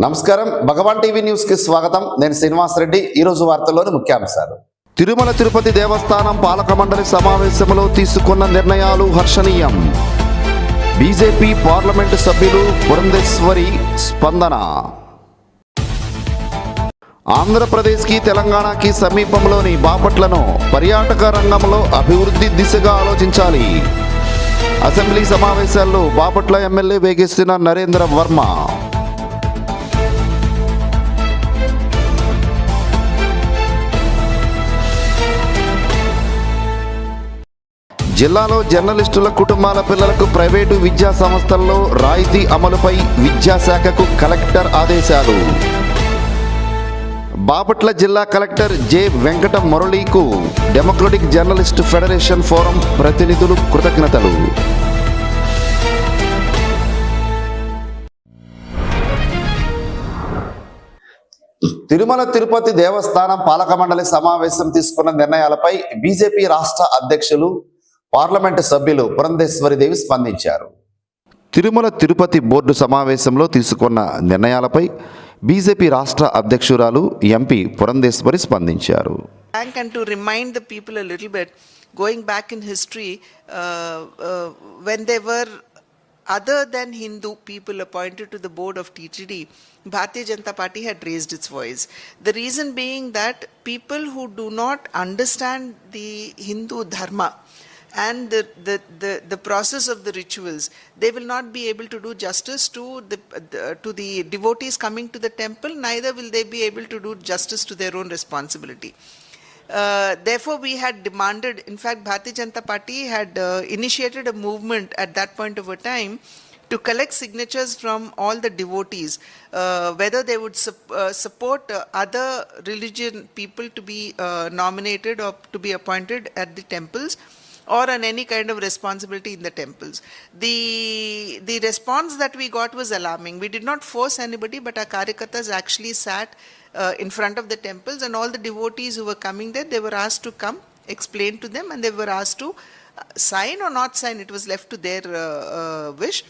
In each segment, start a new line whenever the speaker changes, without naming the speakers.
నమస్కారం. భగవాన్ టీవీ న్యూస్కి స్వాగతం. నేను శ్రీనివాస్ రెడ్డి. ఈ రోజు వార్తల్లోని ముఖ్యాంశాలు. తిరుమల తిరుపతి దేవస్థానం పాలక మండలి సమావేశంలో తీసుకున్న నిర్ణయాలు హర్షణీయం. బీజేపీ పార్లమెంటు సభ్యులు పురంధేశ్వరి స్పందన. ఆంధ్రప్రదేశ్కి తెలంగాణకి సమీపంలోని బాపట్లను పర్యాటక రంగంలో అభివృద్ధి దిశగా ఆలోచించాలి. అసెంబ్లీ సమావేశాల్లో బాపట్ల ఎమ్మెల్యే వేగిస్తున్న నరేంద్ర వర్మ. జిల్లాలో జర్నలిస్టుల కుటుంబాల పిల్లలకు ప్రైవేటు విద్యా సంస్థల్లో రాయితీ అమలుపై విద్యాశాఖకు కలెక్టర్ ఆదేశాలు. బాపట్ల జిల్లా కలెక్టర్ జె వెంకట మురళీకు డెమోక్రటిక్ జర్నలిస్ట్ ఫెడరేషన్ ఫోరం ప్రతినిధులు కృతజ్ఞతలు. తిరుమల తిరుపతి దేవస్థానం పాలక మండలి సమావేశం తీసుకున్న నిర్ణయాలపై బీజేపీ రాష్ట్ర అధ్యక్షులు పార్లమెంటు సభ్యులు పురంధేశ్వరి దేవి స్పందించారు తిరుమల తిరుపతి బోర్డు సమావేశంలో తీసుకున్న నిర్ణయాలపై బీజేపీ రాష్ట్ర అధ్యక్షురాలు ఎంపీ పురంధేశ్వరి స్పందించారు
Bank and to remind the people a little bit, going back in history, uh, uh, when there were other than Hindu people appointed to the board of TTD, Bharatiya Janata Party had raised its voice. The reason being that people who do not understand the Hindu dharma and the, the, the, the process of the rituals, they will not be able to do justice to the, the to the devotees coming to the temple, neither will they be able to do justice to their own responsibility. Uh, therefore, we had demanded, in fact, Bharatiya Janata Party had uh, initiated a movement at that point of a time to collect signatures from all the devotees, uh, whether they would sup- uh, support uh, other religion people to be uh, nominated or to be appointed at the temples or on any kind of responsibility in the temples. The the response that we got was alarming. We did not force anybody, but our karikatas actually sat uh, in front of the temples, and all the devotees who were coming there, they were asked to come, explain to them, and they were asked to uh, sign or not sign. It was left to their uh, uh, wish.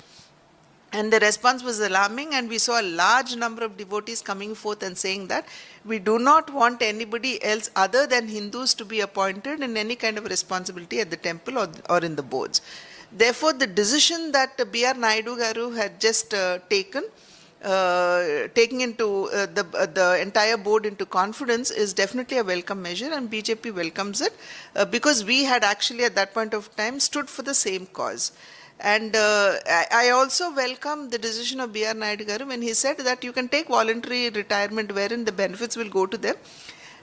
And the response was alarming, and we saw a large number of devotees coming forth and saying that we do not want anybody else other than Hindus to be appointed in any kind of responsibility at the temple or, or in the boards. Therefore, the decision that B.R. Naidu Garu had just uh, taken, uh, taking into uh, the, uh, the entire board into confidence is definitely a welcome measure, and BJP welcomes it uh, because we had actually at that point of time stood for the same cause. And uh, I also welcome the decision of B.R. Naidu garu when he said that you can take voluntary retirement wherein the benefits will go to them,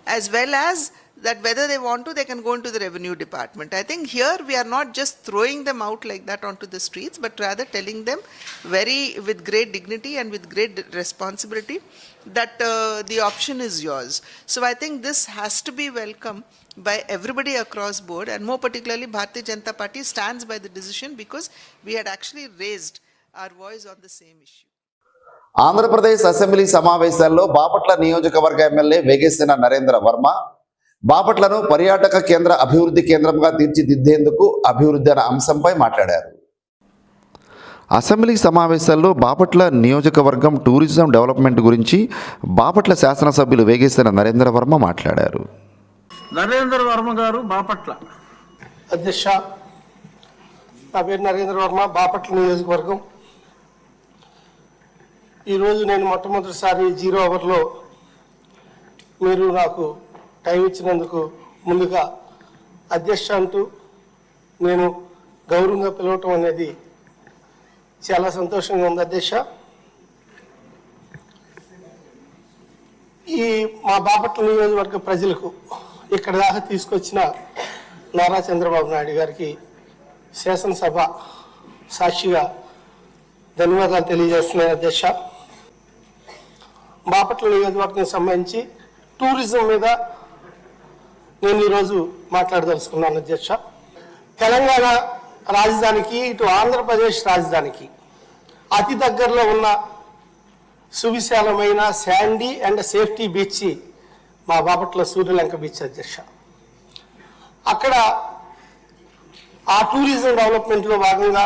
as well as that whether they want to, they can go into the revenue department. I think here we are not just throwing them out like that onto the streets, but rather telling them very with great dignity and with great responsibility that uh, the option is yours. So I think this has to be welcome by everybody across board and more particularly Bharatiya Janata Party stands by the decision because we had actually raised our voice on the same issue.
Andhra Pradesh assembly సమావేశాల్లో బాపట్ల నియోజకవర్గ MLA Vegesina Narendra Varma బాపట్లను పర్యాటక కేంద్ర అభివృద్ధి కేంద్రంగా తీర్చిదిద్దేందుకు అభివృద్ధి అనే అంశంపై మాట్లాడారు అసెంబ్లీ సమావేశాల్లో బాపట్ల నియోజకవర్గం టూరిజం డెవలప్మెంట్ గురించి బాపట్ల శాసనసభ్యులు వేగేసిన నరేంద్ర వర్మ మాట్లాడారు
నరేంద్ర వర్మ గారు బాపట్ల.
అధ్యక్ష నా పేరు నరేంద్ర వర్మ బాపట్ల నియోజకవర్గం. ఈరోజు నేను మొట్టమొదటిసారి జీరో అవర్లో మీరు నాకు టైం ఇచ్చినందుకు ముందుగా అధ్యక్ష అంటూ నేను గౌరవంగా పిలవటం అనేది చాలా సంతోషంగా ఉంది అధ్యక్ష. ఈ మా బాపట్ల నియోజకవర్గ ప్రజలకు ఇక్కడ దాకా తీసుకొచ్చిన నారా చంద్రబాబు నాయుడు గారికి శాసనసభ సాక్షిగా ధన్యవాదాలు తెలియజేస్తున్నాయి అధ్యక్ష. బాపట్ల నియోజకవర్గం సంబంధించి టూరిజం మీద నేను ఈరోజు మాట్లాడదలుచుకున్నాను అధ్యక్ష. తెలంగాణ రాజధానికి ఇటు ఆంధ్రప్రదేశ్ రాజధానికి అతి దగ్గరలో ఉన్న సువిశాలమైన శాండీ అండ్ సేఫ్టీ బీచ్ మా బాపట్ల సూర్యలంక బీచ్ అధ్యక్ష. అక్కడ ఆ టూరిజం డెవలప్మెంట్లో భాగంగా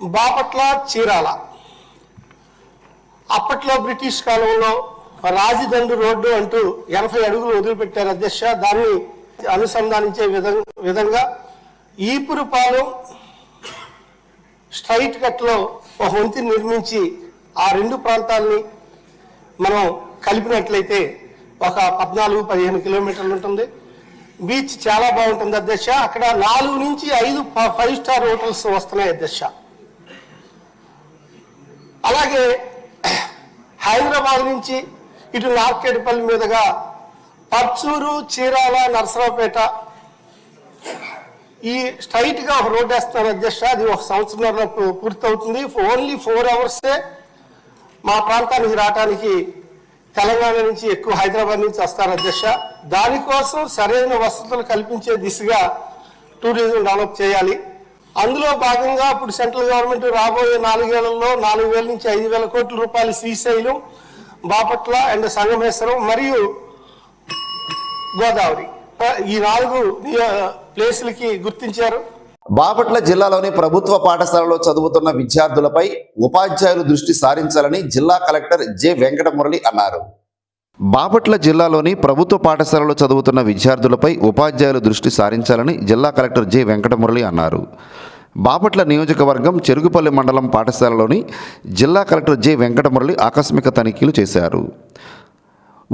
బాపట్ల చీరాల. అప్పట్లో బ్రిటిష్ కాలంలో రాజదండ్రి రోడ్డు అంటూ ఎనభై అడుగులు వదిలిపెట్టారు అధ్యక్ష. దాన్ని అనుసంధానించే విధం విధంగా ఈపురుపాలెం స్ట్రైట్ కట్లో ఒక వంతెన నిర్మించి ఆ రెండు ప్రాంతాలని మనం కలిపినట్లయితే ఒక పద్నాలుగు పదిహేను కిలోమీటర్లు ఉంటుంది. బీచ్ చాలా బాగుంటుంది అధ్యక్ష. అక్కడ నాలుగు నుంచి ఐదు ఫైవ్ స్టార్ హోటల్స్ వస్తున్నాయి అధ్యక్ష. అలాగే హైదరాబాద్ నుంచి ఇటు నార్కేటిపల్లి మీదుగా పర్చూరు చీరాల నరసరావుపేట ఈ స్ట్రైట్గా ఒక రోడ్ వేస్తున్నారు అధ్యక్ష. అది ఒక సంవత్సరంలో పూర్తవుతుంది. ఓన్లీ ఫోర్ అవర్సే మా ప్రాంతానికి రావడానికి తెలంగాణ నుంచి ఎక్కువ హైదరాబాద్ నుంచి వస్తారు అధ్యక్ష. దానికోసం సరైన వసతులు కల్పించే దిశగా టూరిజం డెవలప్ చేయాలి. అందులో భాగంగా ఇప్పుడు సెంట్రల్ గవర్నమెంట్ రాబోయే నాలుగేళ్ళలో నాలుగు వేల నుంచి ఐదు వేల కోట్ల రూపాయలు శ్రీశైలం బాపట్ల అండ్ సంగమేశ్వరం మరియు గోదావరి. ఈ నాలుగు ప్లేసులకి గుర్తించారు.
బాపట్ల జిల్లాలోని ప్రభుత్వ పాఠశాలలో చదువుతున్న విద్యార్థులపై ఉపాధ్యాయులు దృష్టి సారించాలని జిల్లా కలెక్టర్ జె వెంకటమురళి అన్నారు. బాపట్ల జిల్లాలోని ప్రభుత్వ పాఠశాలలో చదువుతున్న విద్యార్థులపై ఉపాధ్యాయులు దృష్టి సారించాలని జిల్లా కలెక్టర్ జె వెంకటమురళి అన్నారు. బాపట్ల నియోజకవర్గం చెరుగుపల్లి మండలం పాఠశాలలోని జిల్లా కలెక్టర్ జె వెంకటమురళి ఆకస్మిక తనిఖీలు చేశారు.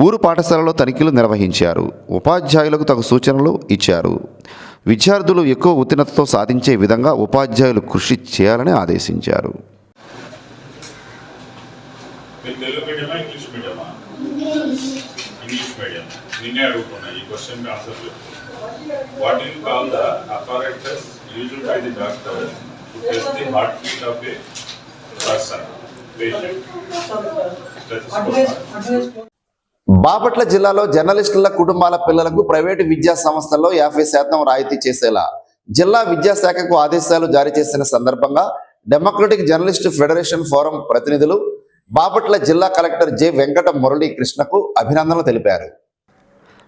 ఊరు పాఠశాలలో తనిఖీలు నిర్వహించారు. ఉపాధ్యాయులకు తగు సూచనలు ఇచ్చారు. విద్యార్థులు ఎక్కువ ఉత్తీర్ణతతో సాధించే విధంగా ఉపాధ్యాయులు కృషి చేయాలని ఆదేశించారు. బాపట్ల జిల్లాలో జర్నలిస్టుల కుటుంబాల పిల్లలకు ప్రైవేటు విద్యా సంస్థల్లో యాభై శాతం రాయితీ చేసేలా జిల్లా విద్యాశాఖకు ఆదేశాలు జారీ చేసిన సందర్భంగా డెమోక్రటిక్ జర్నలిస్ట్ ఫెడరేషన్ ఫోరం ప్రతినిధులు బాపట్ల జిల్లా కలెక్టర్ జె వెంకట మురళీ కృష్ణకు అభినందనలు తెలిపారు.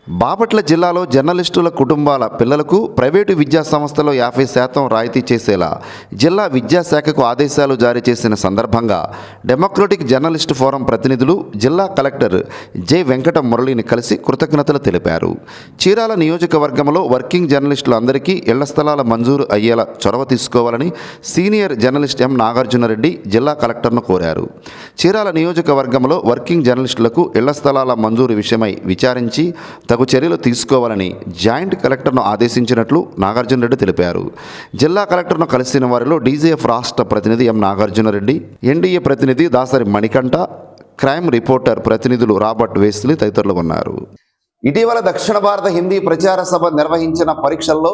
బాపట్ల జిల్లాలో జర్నలిస్టుల కుటుంబాల పిల్లలకు ప్రైవేటు విద్యా సంస్థలో యాభై శాతం రాయితీ చేసేలా జిల్లా విద్యాశాఖకు ఆదేశాలు జారీ చేసిన సందర్భంగా డెమోక్రటిక్ జర్నలిస్ట్ ఫోరం ప్రతినిధులు జిల్లా కలెక్టర్ జె వెంకట మురళిని కలిసి కృతజ్ఞతలు తెలిపారు. చీరాల నియోజకవర్గంలో వర్కింగ్ జర్నలిస్టులందరికీ ఇళ్ళ స్థలాల మంజూరు అయ్యేలా చొరవ తీసుకోవాలని సీనియర్ జర్నలిస్ట్ ఎం నాగార్జునరెడ్డి జిల్లా కలెక్టర్ను కోరారు. చీరాల నియోజకవర్గంలో వర్కింగ్ జర్నలిస్టులకు ఇళ్ళ స్థలాల మంజూరు విషయమై విచారించి తగు చర్యలు తీసుకోవాలని జాయింట్ కలెక్టర్ను ఆదేశించినట్లు నాగార్జున రెడ్డి తెలిపారు. జిల్లా కలెక్టర్ను కలిసిన వారిలో డీజీఎఫ్ రాష్ట్ర ప్రతినిధి ఎం నాగార్జునరెడ్డి ఎన్డీఏ ప్రతినిధి దాసరి మణికంఠ క్రైమ్ రిపోర్టర్ ప్రతినిధులు రాబర్ట్ వేస్లీ తదితరులు ఉన్నారు. ఇటీవల దక్షిణ భారత హిందీ ప్రచార సభ నిర్వహించిన పరీక్షల్లో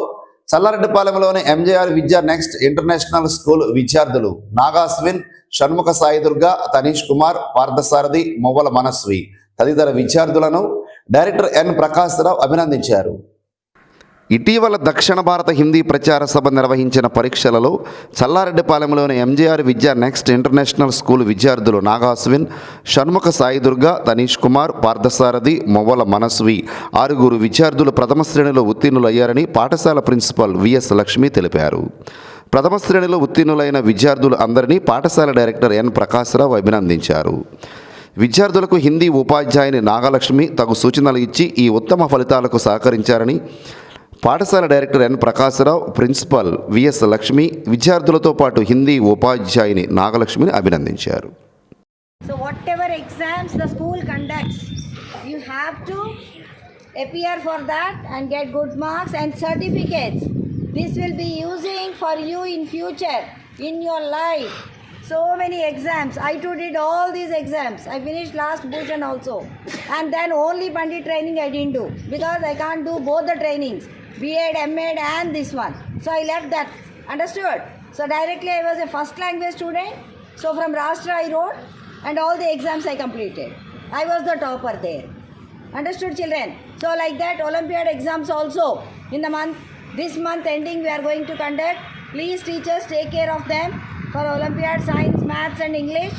చల్లారెడ్డిపాలెంలోని MJR Vidya next international school విద్యార్థులు నాగాస్విన్ షణ్ముఖ సాయి దుర్గ తనీష్ కుమార్ పార్థసారథి మొవ్వల మనస్వి తదితర విద్యార్థులను డైరెక్టర్ ఎన్ ప్రకాశరావు అభినందించారు. ఇటీవల దక్షిణ భారత హిందీ ప్రచార సభ నిర్వహించిన పరీక్షలలో చల్లారెడ్డిపాలెంలోని ఎంజీఆర్ విద్యా నెక్స్ట్ ఇంటర్నేషనల్ స్కూల్ విద్యార్థులు నాగాస్విన్ షణ్ముఖ సాయిదుర్గ తనీష్ కుమార్ పార్థసారథి మొవ్వల మనస్వి ఆరుగురు విద్యార్థులు ప్రథమ శ్రేణిలో ఉత్తీర్ణులయ్యారని పాఠశాల ప్రిన్సిపల్ విఎస్ లక్ష్మి తెలిపారు. ప్రథమ శ్రేణిలో ఉత్తీర్ణులైన విద్యార్థులు అందరినీ పాఠశాల డైరెక్టర్ ఎన్ ప్రకాశ్రావు అభినందించారు. విద్యార్థులకు హిందీ ఉపాధ్యాయుని నాగలక్ష్మి తగు సూచనలు ఇచ్చి ఈ ఉత్తమ ఫలితాలకు సహకరించారని పాఠశాల director N Prakasarao principal VS Lakshmi విద్యార్థులతో పాటు హిందీ ఉపాధ్యాయుని నాగలక్ష్మిని అభినందించారు.
So whatever exams the school conducts you have to appear for that and get good marks and certificates this will be using for you in future in your life So many exams. I too did all these exams. I finished last Bhushan also. And then only Pandit training I didn't do because I can't do both the trainings. B.Ed, M.Ed and this one. So I left that. Understood? So directly I was a first language student. So from Rashtra I wrote and all the exams I completed. I was the topper there. Understood, children? So, like that, Olympiad exams also in the month, this month ending, we are going to conduct. Please, teachers, take care of them for Olympiad Science, Maths and English.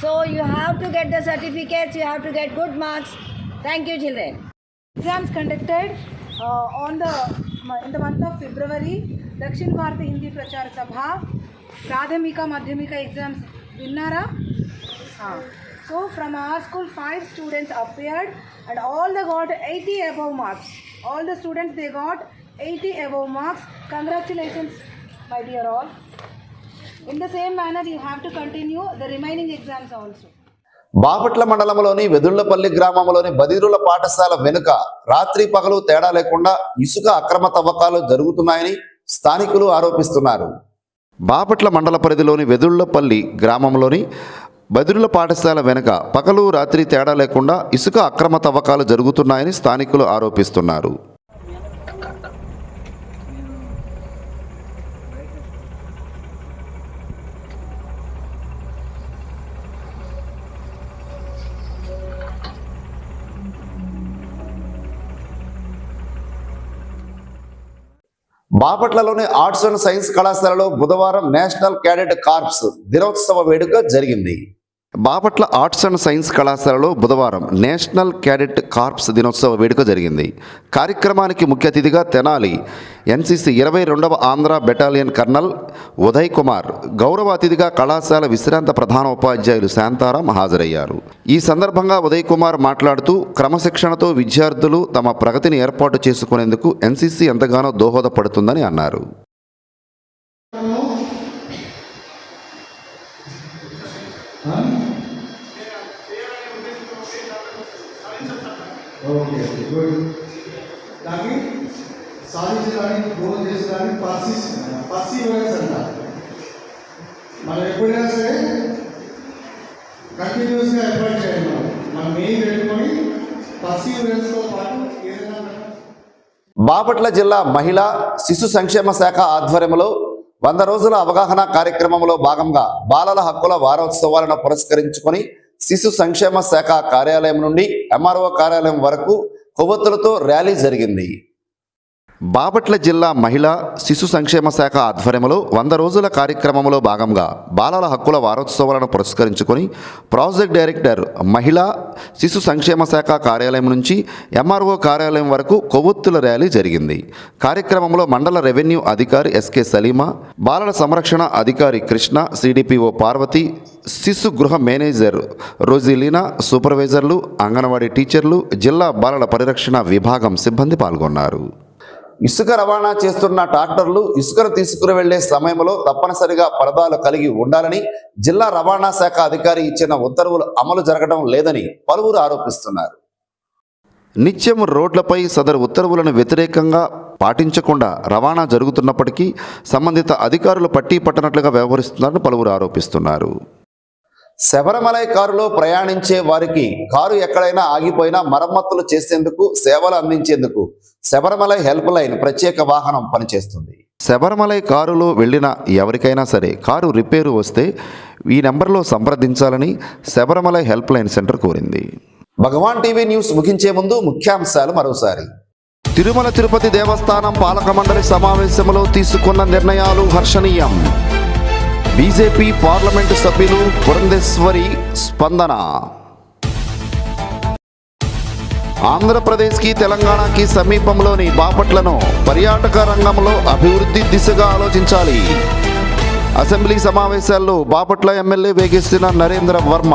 So you have to get the certificates, you have to get good marks. Thank you children.
Exams conducted uh, on the in the month of February, Dakshin Bharat Hindi Prachar Sabha, Pradhamika Madhyamika exams Vinnara. Uh, so from our school, five students appeared and all they got 80 above marks. All the students, they got 80 above marks. Congratulations, my dear all. In the same manner you have to continue the remaining exams also
Bapatla మండలంలోని వెదుళ్ళపల్లి గ్రామంలోని బదిరుల పాఠశాల వెనుక రాత్రి పగలు తేడా లేకుండా ఇసుక అక్రమ తవ్వకాలు జరుగుతున్నాయని స్థానికులు ఆరోపిస్తున్నారు. బాపట్ల మండల పరిధిలోని వెదుళ్ళపల్లి గ్రామంలోని బదిరుల పాఠశాల వెనుక పగలు రాత్రి తేడా లేకుండా ఇసుక అక్రమ తవ్వకాలు జరుగుతున్నాయని స్థానికులు ఆరోపిస్తున్నారు. బాపట్లలోని ఆర్ట్స్ అండ్ సైన్స్ కళాశాలలో బుధవారం నేషనల్ క్యాడెట్ కార్ప్స్ దినోత్సవ వేడుక జరిగింది. బాపట్ల ఆర్ట్స్ అండ్ సైన్స్ కళాశాలలో బుధవారం నేషనల్ క్యాడెట్ కార్ప్స్ దినోత్సవ వేడుక జరిగింది. కార్యక్రమానికి ముఖ్య అతిథిగా తెనాలి ఎన్సీసీ ఇరవై రెండవ ఆంధ్ర బెటాలియన్ కర్నల్ ఉదయ్ కుమార్ గౌరవ అతిథిగా కళాశాల విశ్రాంత ప్రధాన ఉపాధ్యాయులు శాంతారాం హాజరయ్యారు. ఈ సందర్భంగా ఉదయ్ కుమార్ మాట్లాడుతూ క్రమశిక్షణతో విద్యార్థులు తమ ప్రగతిని ఏర్పాటు చేసుకునేందుకు ఎన్సీసీ ఎంతగానో దోహదపడుతుందని అన్నారు.
ఓకే గుడ్ దాన్ని సాధించడానికి గోల్ చేసడానికి పర్సిస్ పర్సీవరెన్స్ అంటారు మనం ఎప్పుడైనా సరే కంటిన్యూస్గా ఎఫర్ట్ చేయాలి మనం. మనం ఏం పెట్టుకొని పర్సీవరెన్స్తో పాటు ఏదైనా
బాపట్ల జిల్లా మహిళా శిశు సంక్షేమ శాఖ ఆధ్వర్యంలో వంద రోజుల అవగాహన కార్యక్రమంలో భాగంగా బాలల హక్కుల వారోత్సవాలను పురస్కరించుకొని శిశు సంక్షేమ శాఖ కార్యాలయం నుండి ఎంఆర్ఓ కార్యాలయం వరకు కొవ్వొత్తులతో ర్యాలీ జరిగింది. బాపట్ల జిల్లా మహిళా శిశు సంక్షేమ శాఖ ఆధ్వర్యంలో వంద రోజుల కార్యక్రమంలో భాగంగా బాలల హక్కుల వారోత్సవాలను పురస్కరించుకొని ప్రాజెక్ట్ డైరెక్టర్ మహిళా శిశు సంక్షేమ శాఖ కార్యాలయం నుంచి ఎంఆర్ఓ కార్యాలయం వరకు కొవ్వొత్తుల ర్యాలీ జరిగింది. కార్యక్రమంలో మండల రెవెన్యూ అధికారి ఎస్కే సలీమా బాలల సంరక్షణ అధికారి కృష్ణ సిడిపిఓ పార్వతి శిశు గృహ మేనేజర్ రోజీలీనా సూపర్వైజర్లు అంగన్వాడీ టీచర్లు జిల్లా బాలల పరిరక్షణ విభాగం సిబ్బంది పాల్గొన్నారు. ఇసుక రవాణా చేస్తున్న ట్రాక్టర్లు ఇసుకను తీసుకుని వెళ్ళే సమయంలో తప్పనిసరిగా పరదాలు కలిగి ఉండాలని జిల్లా రవాణా శాఖ అధికారి ఇచ్చిన ఉత్తర్వులు అమలు జరగడం లేదని పలువురు ఆరోపిస్తున్నారు. నిత్యం రోడ్లపై సదరు ఉత్తర్వులను వ్యతిరేకంగా పాటించకుండా రవాణా జరుగుతున్నప్పటికీ సంబంధిత అధికారులు పట్టి పట్టనట్లుగా వ్యవహరిస్తున్నారని పలువురు ఆరోపిస్తున్నారు. శబరిమలై కారులో ప్రయాణించే వారికి కారు ఎక్కడైనా ఆగిపోయినా మరమ్మతులు చేసేందుకు సేవలు అందించేందుకు శబరిమలై హెల్ప్ లైన్ ప్రత్యేక వాహనం పనిచేస్తుంది. శబరిమలై కారులో వెళ్ళిన ఎవరికైనా సరే కారు రిపేరు వస్తే ఈ నెంబర్లో సంప్రదించాలని శబరిమలై హెల్ప్ లైన్ సెంటర్ కోరింది. భగవాన్ టీవీ న్యూస్ ముగించే ముందు ముఖ్యాంశాలు మరోసారి. తిరుమల తిరుపతి దేవస్థానం పాలక మండలి సమావేశంలో తీసుకున్న నిర్ణయాలు హర్షణీయం. బీజేపీ పార్లమెంటు సభ్యులు పురంధేశ్వరి స్పందన. ఆంధ్రప్రదేశ్కి తెలంగాణకి సమీపంలోని బాపట్లను పర్యాటక రంగంలో అభివృద్ధి దిశగా ఆలోచించాలి. అసెంబ్లీ సమావేశాల్లో బాపట్ల ఎమ్మెల్యే వేగిస్తున్న నరేంద్ర వర్మ.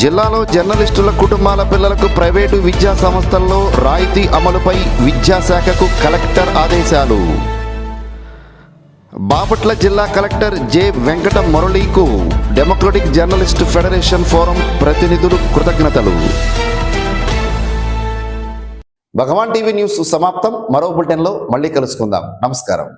జిల్లాలో జర్నలిస్టుల కుటుంబాల పిల్లలకు ప్రైవేటు విద్యా సంస్థల్లో రాయితీ అమలుపై విద్యాశాఖకు కలెక్టర్ ఆదేశాలు. బాపట్ల జిల్లా కలెక్టర్ జె వెంకట మురళీకు డెమోక్రటిక్ జర్నలిస్ట్ ఫెడరేషన్ ఫోరం ప్రతినిధులు కృతజ్ఞతలు. భగవాన్ టీవీ న్యూస్ సమాప్తం. మరో బులెటిన్లో మళ్ళీ కలుసుకుందాం. నమస్కారం.